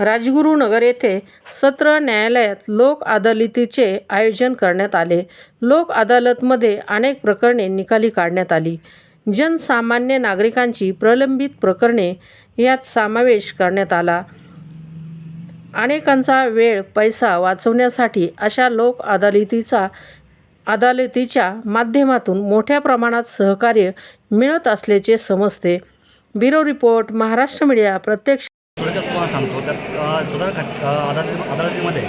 राजगुरुनगर येथे सत्र न्यायालयात लोक अदालतीचे आयोजन करण्यात आले. लोक अदालतमध्ये अनेक प्रकरणे निकाली काढण्यात आली. जनसामान्य नागरिकांची प्रलंबित प्रकरणे यात समावेश करण्यात आला. अनेकांचा वेळ पैसा वाचवण्यासाठी अशा लोक अदालतीचा अदालतीच्या माध्यमातून मोठ्या प्रमाणात सहकार्य मिळत असल्याचे समजते. ब्युरो रिपोर्ट महाराष्ट्र मीडिया प्रत्यक्ष थोडक्यात तुम्हाला सांगतो. त्यात सुधार खट अदालती अदालतीमध्ये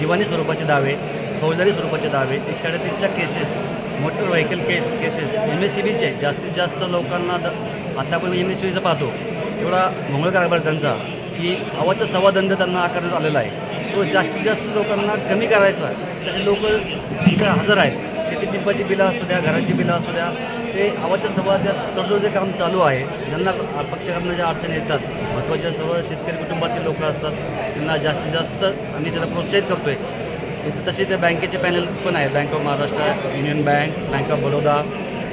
दिवाणी स्वरूपाचे दावे फौजदारी स्वरूपाचे दावे एकशे अडतीसच्या cases motor vehicle case cases M S C बीचे जास्तीत जास्त लोकांना द आता आपण एम एस सी बीचा पाहतो. एवढा भोंगळ कारभार त्यांचा की अवाचा सव्वा दंड त्यांना आकारण्यात आलेला आहे. तो जास्तीत जास्त लोकांना कमी करायचा त्याचे लोक इथं हजर आहेत. शेतीपिंपाची बिलं असू द्या घराची बिलं असू द्या ते आवाजच्या सभा तडजोड जे काम चालू आहे. ज्यांना पक्ष ज्या अडचणी येतात महत्त्वाच्या सर्व शेतकरी कुटुंबातील लोक असतात त्यांना जास्तीत जास्त आम्ही त्याला प्रोत्साहित करतो आहे तिथे तसे ते बँकेचे पॅनल पण आहेत. Bank of Maharashtra Union Bank Bank of Baroda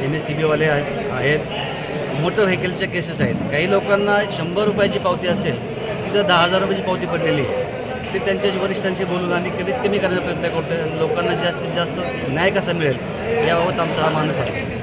M S C बीवाले आहेत आहेत. मोटर व्हेकलच्या केसेस आहेत. काही लोकांना शंभर रुपयाची पावती असेल तिथं दहा हजार रुपयाची पावती पडलेली आहे. ते त्यांच्याशी वरिष्ठांशी बोलून आम्ही कमीत कमी करायचा प्रयत्न करतो लोकांना जास्तीत जास्त न्याय कसा मिळेल याबाबत आमचा हा मानस आहे.